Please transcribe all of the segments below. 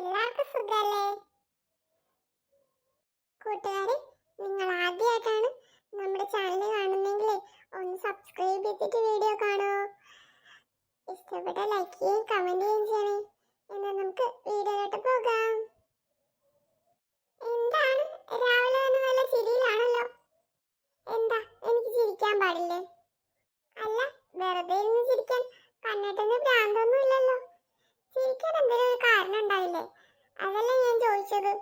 എല്ലാവർക്കും സുഖല്ലേ? കൂട്ടുകാരെ നിങ്ങൾ ആദ്യമായിട്ടാണ് നമ്മുടെ ചാനൽ കാണുന്നെങ്കിൽ ഒന്ന് സബ്സ്ക്രൈബ് ചെയ്തിട്ട് വീഡിയോ കാണൂ ഇഷ്ടപ്പെട്ട ലൈക്ക് ചെയ്യും കമന്റ് ചെയ്യും ചെയ്യണേ. എന്നാൽ നമുക്ക് വീഡിയോയിലോട്ട് പോകാം. എന്താണ്? രാവിലെ തന്നെ നല്ല ചിരിയിലാണല്ലോ. എന്താ? എനിക്ക് ചിരിക്കാൻ പാടില്ലേ? അല്ല വെറുതെ ഇരുന്ന് ചിരിക്കാൻ കണ്ണിട്ടിന് ഭ്രാന്തൊന്നും ഇല്ലല്ലോ. ചിരിക്കാൻ എന്തെങ്കിലും ഒരു കാരണം ഉണ്ടായില്ലേ? അതല്ലേ ഞാൻ ചോദിച്ചത്.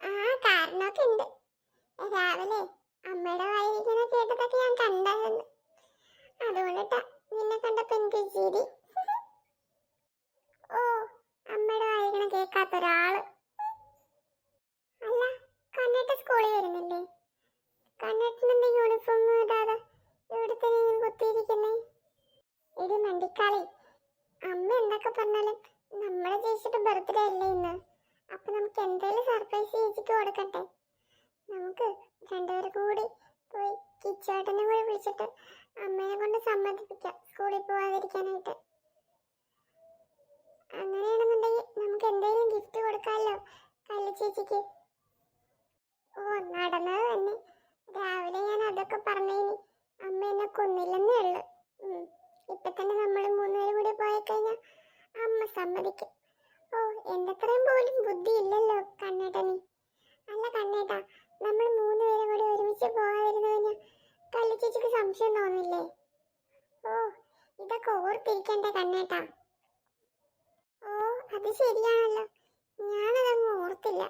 ആ കാരണമൊക്കെ ഉണ്ട്. രാവിലെ അമ്മയുടെ വായിരിക്കുന്ന കേട്ടതൊക്കെ ഞാൻ കണ്ടായിരുന്നു അതുകൊണ്ടിട്ടാ നിന്നെ കണ്ടപ്പോ എനിക്ക് ചിരി. ഓ അമ്മയുടെ വായിരിക്കണ കേൾക്കാത്ത നമ്മളെ ചേച്ചിയുടെ ബർത്ത്ഡേ അല്ലേ ഇന്ന്? അപ്പൊ നമുക്ക് എന്തായാലും സർപ്രൈസ് ചേച്ചിക്ക് കൊടുക്കട്ടെ. നമുക്ക് രണ്ടുപേരും കൂടി പോയി കിച്ചേട്ടനെ കൂടി വിളിച്ചിട്ട് അമ്മയെ കൊണ്ട് സമ്മതിപ്പിക്കാം സ്കൂളിൽ പോവാതിരിക്കാനായിട്ട്. അങ്ങനെയാണെന്നുണ്ടെങ്കിൽ നമുക്ക് എന്തെങ്കിലും ഗിഫ്റ്റ് കൊടുക്കാമല്ലോ കല്ലു ചേച്ചിക്ക്. ഓ നടന്നത് തന്നെ. രാവിലെ ഞാൻ അതൊക്കെ പറഞ്ഞു അമ്മ എന്നെ കൊന്നില്ലെന്നേ ഉള്ളു. ഇപ്പൊ തന്നെ നമ്മൾ മൂന്നുപേരും കൂടി പോയി കഴിഞ്ഞാൽ അമ്മ സമ്മതിക്കും. ഓ എന്തത്രയും പോലും ബുദ്ധി ഇല്ലല്ലോ കണ്ണേട്ടന്. അല്ല കണ്ണേട്ടാ നമ്മൾ മൂന്നുപേരും കൂടി ഒരുമിച്ച് പോകാതിരുന്നതിന് കള്ളിച്ചേച്ചിക്ക് ചേച്ചിക്ക് സംശയം തോന്നില്ലേ? ഓ ഇതൊക്കെ ഓർത്തിരിക്കണ്ടേ കണ്ണേട്ടാ? ഓ അത് ശരിയാണല്ലോ. ഞാനതങ്ങ് ഓർത്തില്ല.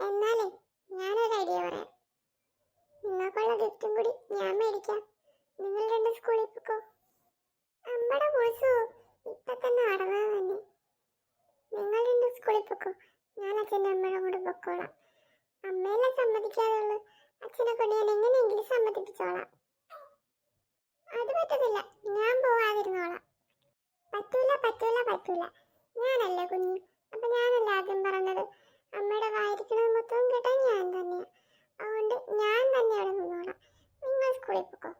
എന്നാലേ ഞാനൊരു ഐഡിയ പറയാം നിങ്ങൾക്കുള്ള ഗിഫ്റ്റും കൂടി ഞാൻ മേടിക്കാം നിങ്ങൾ രണ്ട് സ്കൂളിൽ പോക്കോ അമ്മടെ ബോസു ഇപ്പൊ തന്നെ നടന്നത് തന്നെ നിങ്ങൾ രണ്ട് സ്കൂളിൽ പോക്കോ ഞാൻ അച്ഛന്റെ അമ്മയുടെ കൂടെ പൊക്കോളാം അമ്മയെല്ലാം സമ്മതിക്കാതുള്ളൂ അച്ഛനെ കൊണ്ട് ഞാൻ എങ്ങനെയെങ്കിലും സമ്മതിപ്പിച്ചോളാം. അത് പറ്റത്തില്ല. ഞാൻ പോവാതിരുന്നോളാം. പറ്റൂല പറ്റൂല പറ്റൂല. ഞാനല്ലേ കുഞ്ഞു? അപ്പൊ ഞാനല്ലേ ആദ്യം പറഞ്ഞത്? അമ്മയുടെ വായിരിക്കണത് മൊത്തം കേട്ടാ ഞാൻ തന്നെയാ. അതുകൊണ്ട് ഞാൻ തന്നെ അവിടെ നിന്നോളാം. നിങ്ങൾ സ്കൂളിൽ പോക്കോ.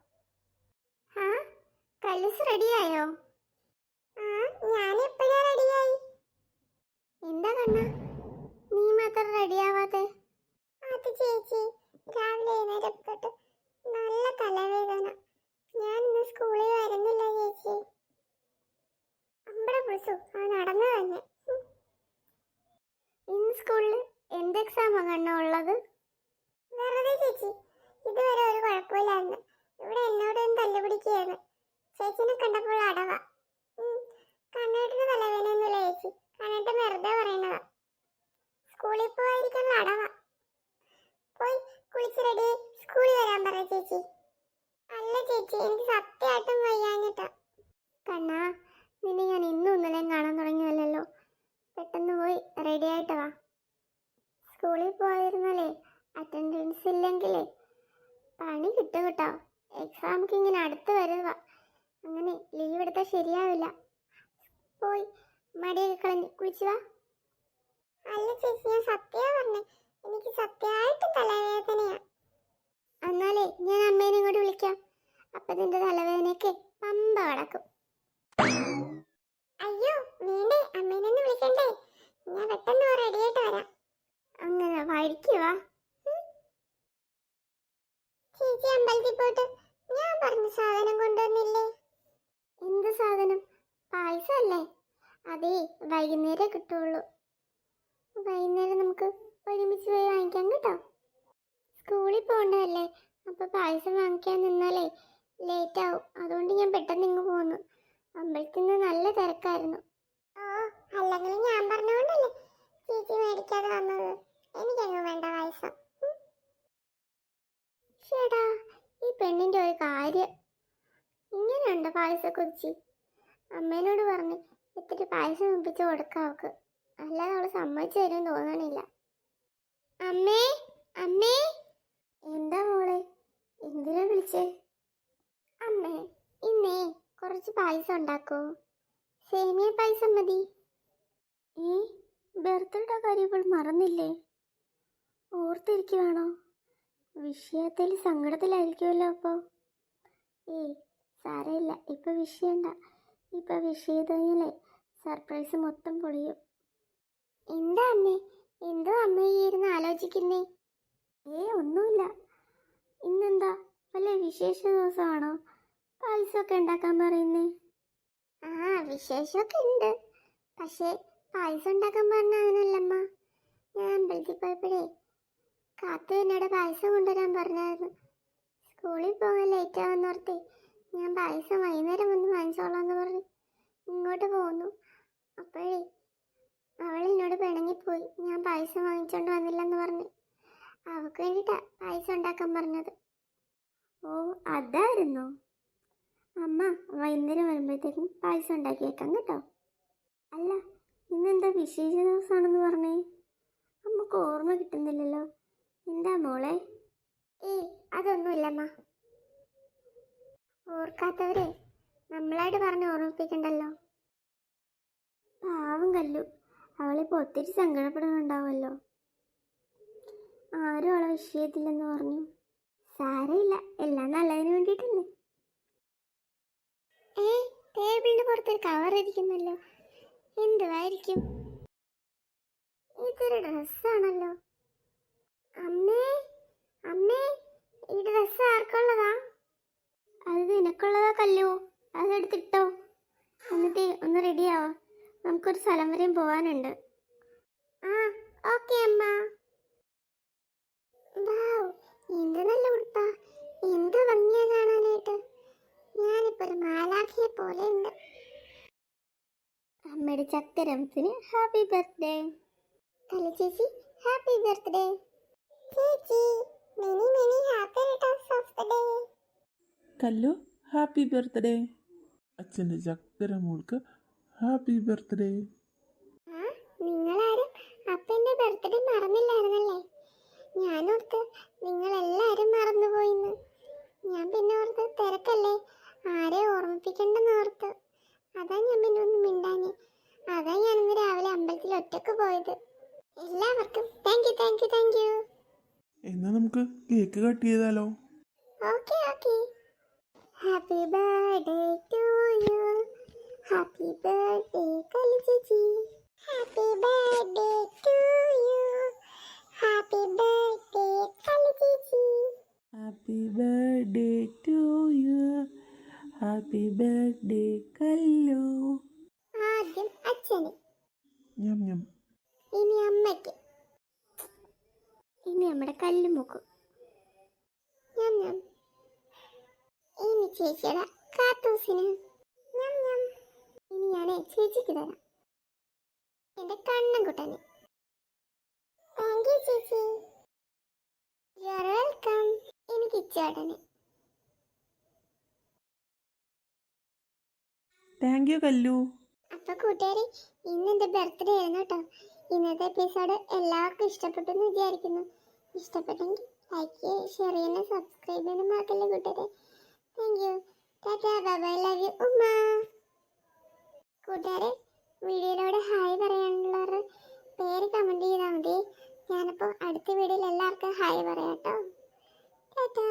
ആ കല്ലൂസ് റെഡിയായോ ആ ഞാൻ എപ്പോഴാ റെഡിയായി എന്താ കണ്ണ നീ മാത്രം റെഡിയാവാതെ അത് ചേച്ചി രാവിലെ എഴുന്നേരപ്പ് തൊട്ട് നല്ല തലവേദന ഞാൻ ഇന്ന് സ്കൂളിൽ വരുന്നില്ല ചേച്ചി അമ്പടെ പുളിച്ചു ആ നടന്നു തന്നെ ഉം. ഇന്ന് സ്കൂളിൽ എന്ത് എക്സാമാ കണ്ണ ഉള്ളത് വെറുതെ ചേച്ചി ഇതുവരെ ഒരു കുഴപ്പമില്ലായിരുന്നു ഇവിടെ ഒന്ന് ചേച്ചിനെ കണ്ടപ്പോൾ അടവ. കണ്ണേട്ടിന് തലവേനൊന്നുമില്ല ചേച്ചി. കണ്ണേട്ടൻ വെറുതെ പറയണതാ സ്കൂളിൽ പോയിരിക്കുന്ന അടവ. പോയി കുളിച്ച് റെഡി സ്കൂളിൽ വരാൻ പറ ചേച്ചി. അല്ല ചേച്ചി എനിക്ക് സത്യമായിട്ടും കണ്ണാ നിന്നെ ഞാൻ ഇന്നും ഇന്നലെയും കാണാൻ തുടങ്ങിയല്ലോ പെട്ടെന്ന് പോയി റെഡി ആയിട്ട് വാ സ്കൂളിൽ പോയിരുന്നാലേ അറ്റൻഡൻസ് ഇല്ലെങ്കിലേ പണി കിട്ടും കേട്ടോ എക്സാമൊക്കെ അടുത്ത് വരുക അങ്ങനെ ലീവ് എടുത്താൽ ശരിയാവില്ല. പോയി. മടിയൊക്കെ കളഞ്ഞ് കുളിച്ചു വാ. അല്ല ചേച്ചി ഞാൻ സത്യം പറഞ്ഞേ. എനിക്ക് സത്യമായിട്ട് തലവേദനയാ. എന്നാലേ ഞാൻ അമ്മേനെ ഇങ്ങോട്ട് വിളിക്കാം. അപ്പൊ നിന്റെ തലവേദനയൊക്കെ പമ്പ കിടക്കും അയ്യോ വേണ്ടേ അമ്മേനൊന്ന് വിളിക്കണ്ടേ ഞാൻ പെട്ടെന്ന് റെഡി ആയിട്ട് വരാം അങ്ങനെ വഴിക്കുവാ ചേച്ചി അമ്പലത്തിൽ പോയിട്ട് ഞാൻ പറഞ്ഞ സാധനം കൊണ്ടുവന്നില്ലേ എന്ത് സാധനം പായസമല്ലേ അതേ വൈകുന്നേരം കിട്ടുള്ളൂ. വൈകുന്നേരം നമുക്ക് ഒരുമിച്ച് പോയി വാങ്ങിക്കാം കേട്ടോ. സ്കൂളിൽ പോകേണ്ടതല്ലേ അപ്പൊ പായസം വാങ്ങിക്കാൻ നിന്നാലേ ലേറ്റ് ആവും. അതുകൊണ്ട് ഞാൻ പെട്ടെന്ന് ഇങ്ങ് പോന്നു. അമ്പലത്തിൽ നിന്ന് നല്ല തിരക്കായിരുന്നു. ഓ അല്ലെങ്കിൽ ഞാൻ പറഞ്ഞോണ്ടല്ലേ ചേച്ചി മേടിക്കാതെ വന്നത്. എനിക്കങ്ങ് വേണ്ട പായസം. ചേടാ ഈ പെണ്ണിന്റെ ഒരു കാര്യം. ഇങ്ങനെയുണ്ട് പായസ കുറിച്ച് അമ്മേനോട് പറഞ്ഞ് ഇത്തിരി പായസം ഒപ്പിച്ച് കൊടുക്കാം അവക്ക് അല്ലാതെ അവൾ സമ്മതിച്ചു തരും തോന്നണില്ല. അമ്മേ അമ്മേ. എന്താ മോളെ? എന്തിനാ വിളിച്ചേ? അമ്മേ ഇന്നേ കുറച്ച് പായസം ഉണ്ടാക്കോ. സേമിയ പായസം മതി. ഈ ബർത്ത്ഡേ കാര്യം ഇപ്പോൾ മറന്നില്ലേ? ഓർത്തിരിക്കുവാണോ? വിഷയത്തിൽ സങ്കടത്തിലായിരിക്കുമല്ലോ അപ്പോൾ ഏയ് സാരമില്ല. ഇപ്പം വിഷയണ്ട. ഇപ്പം വിഷയം കഴിഞ്ഞാലേ സർപ്രൈസ് മൊത്തം പൊളിയും. എന്താ അമ്മേ? എന്തോ അമ്മ ഈ ഇരുന്ന് ആലോചിക്കുന്നേ? ഏ ഒന്നുമില്ല. ഇന്നെന്താ? വല്ല വിശേഷ ദിവസമാണോ? പായസമൊക്കെ ഉണ്ടാക്കാൻ പറയുന്നേ. ആ വിശേഷമൊക്കെ ഉണ്ട്. പക്ഷേ പായസം ഉണ്ടാക്കാൻ പറഞ്ഞ അങ്ങനല്ലമ്മ. ഞാൻ അമ്പലത്തിൽ പോയപ്പോഴേ കാത്തു എന്നോട് പായസം കൊണ്ടുവരാൻ പറഞ്ഞായിരുന്നു. സ്കൂളിൽ പോകാൻ ലേറ്റ് ആവുന്നോർത്തേ ഞാൻ പായസം വൈകുന്നേരം വന്ന് വാങ്ങിച്ചോളാന്ന് പറഞ്ഞു ഇങ്ങോട്ട് പോന്നു. അപ്പോഴേ അവൾ എന്നോട് പിണങ്ങിപ്പോയി. ഞാൻ പൈസ വാങ്ങിച്ചോണ്ട് വന്നില്ലെന്ന് പറഞ്ഞു. അവൾക്ക് വേണ്ടിയിട്ടാ പായസം ഉണ്ടാക്കാൻ പറഞ്ഞത്. ഓ അതായിരുന്നു. അമ്മ വൈകുന്നേരം വരുമ്പോഴത്തേക്കും പായസം ഉണ്ടാക്കി വെക്കാം കേട്ടോ. അല്ല ഇന്നെന്താ വിശേഷ ദിവസമാണെന്ന് പറഞ്ഞേ? അമ്മയ്ക്ക് ഓർമ്മ കിട്ടുന്നില്ലല്ലോ. എന്താ മോളെ? ഏയ് അതൊന്നുമില്ലമ്മ. ഓർക്കാത്തവരെ നമ്മളായിട്ട് പറഞ്ഞ് ഓർമ്മിപ്പിക്കണ്ടല്ലോ. പാവം കല്ലു. അവളിപ്പോൾ ഒത്തിരി സങ്കടപ്പെടുന്നുണ്ടാവുമല്ലോ. ആരും അവളെ വിഷയത്തില്ലെന്ന് പറഞ്ഞു. സാരമില്ല എല്ലാം നല്ലതിന് വേണ്ടിയിട്ടല്ലേ. ഏ ടേബിളിന് പുറത്തൊരു കവർ ഇരിക്കുന്നല്ലോ. എന്തുവായിരിക്കും? ഇതൊരു ഡ്രസ്സാണല്ലോ. അമ്മേ അമ്മേ ഈ ഡ്രസ്സ് ആർക്കുള്ളതാ? അത് നിനക്കുള്ളതാ കല്ലോ. അതെടുത്തിട്ടോ. എന്നിട്ട് നമുക്കൊരു സ്ഥലം വരെയും പോവാനുണ്ട്. ആ ഓക്കെ അമ്മ. എന്ത് നല്ല ഉടുപ്പാ. എന്ത് ഭംഗിയാ കാണാനായിട്ട്. ഞാനിപ്പോ ഒരു മാലാഖിയെ പോലെ ഉണ്ട്. അമ്മയുടെ ചക്കരംസിന് ഹാപ്പി ബർത്ത്ഡേ. കല ചേച്ചി ഹാപ്പി ബർത്ത്ഡേ. ചേച്ചി many many happy returns of the day Kallu happy birthday. അച്ഛന്റെ ചക്കര മോൾക്ക് ഹാപ്പി ബർത്ത്ഡേ നിങ്ങളാരും അപ്പന്റെ ബർത്ത്ഡേ മറന്നില്ലായിരുന്നല്ലേ? ഞാനോർത്ത് നിങ്ങളെല്ലാവരും മറന്നുപോയിന്ന്. ഞാൻ പിന്നെ ഓർത്ത് തിരക്കല്ലേ? ആരെ ഓർമ്മിപ്പിക്കണ്ടെന്ന് ഓർത്ത് അതാ ഞാൻ പിന്നെ ഒന്ന് മിണ്ടാന് അതാ ഞാൻ ഇന്ന് രാവിലെ അമ്പലത്തിൽ ഒറ്റയ്ക്ക് പോയത്. എല്ലാവർക്കും thank you thank you thank you എന്നാ നമുക്ക് കേക്ക് കട്ട് ചെയ്താലോ? Okay okay happy birthday to you happy birthday Kali ചേച്ചി happy birthday to you happy birthday Kali ചേച്ചി happy birthday to you happy birthday Kallu ആദ്യം അച്ഛന്. ഞം ഞം. ഇനി അമ്മയ്ക്ക്. ഇനി നമ്മുടെ കല്ലുമുക്ക് ഞം ഞം. ഇനി ചേച്ചിയുടെ കാത്തൂസിന് ഞാനേ ചേച്ചിക്ക് തരാം. എന്റെ കണ്ണൻ കുട്ടന്. താങ്ക് യു ചേച്ചി. യു വെൽക്കം എനിക്ക് ചേട്ടന് താങ്ക് യു കല്ലു. അപ്പൊ കൂട്ടുകാരി ഇന്ന് എന്റെ ബർത്ത്ഡേ ആയിരുന്നു കേട്ടോ ഇന്നത്തെ എപ്പിസോഡ് എല്ലാവർക്കും ഇഷ്ടപ്പെട്ടു എന്ന് വിചാരിക്കുന്നു. ഇഷ്ടപ്പെട്ടെങ്കിൽ ലൈക്ക് ചെയ്യുക ഷെയർ ചെയ്യുന്ന സബ്സ്ക്രൈബ് ചെയ്യുന്ന മറക്കല്ലേ കൂട്ടുകാരെ. Thank you tata bye love you ഉമ്മ. കൂട്ടുകാരെ വീഡിയോയിലൂടെ ഹായ് പറയാനുള്ളവരുടെ പേര് കമന്റ് ചെയ്താൽ മതി. ഞാനിപ്പോൾ അടുത്ത വീഡിയോയിൽ എല്ലാവർക്കും ഹായ് പറയാം കേട്ടോ. ടാറ്റാ.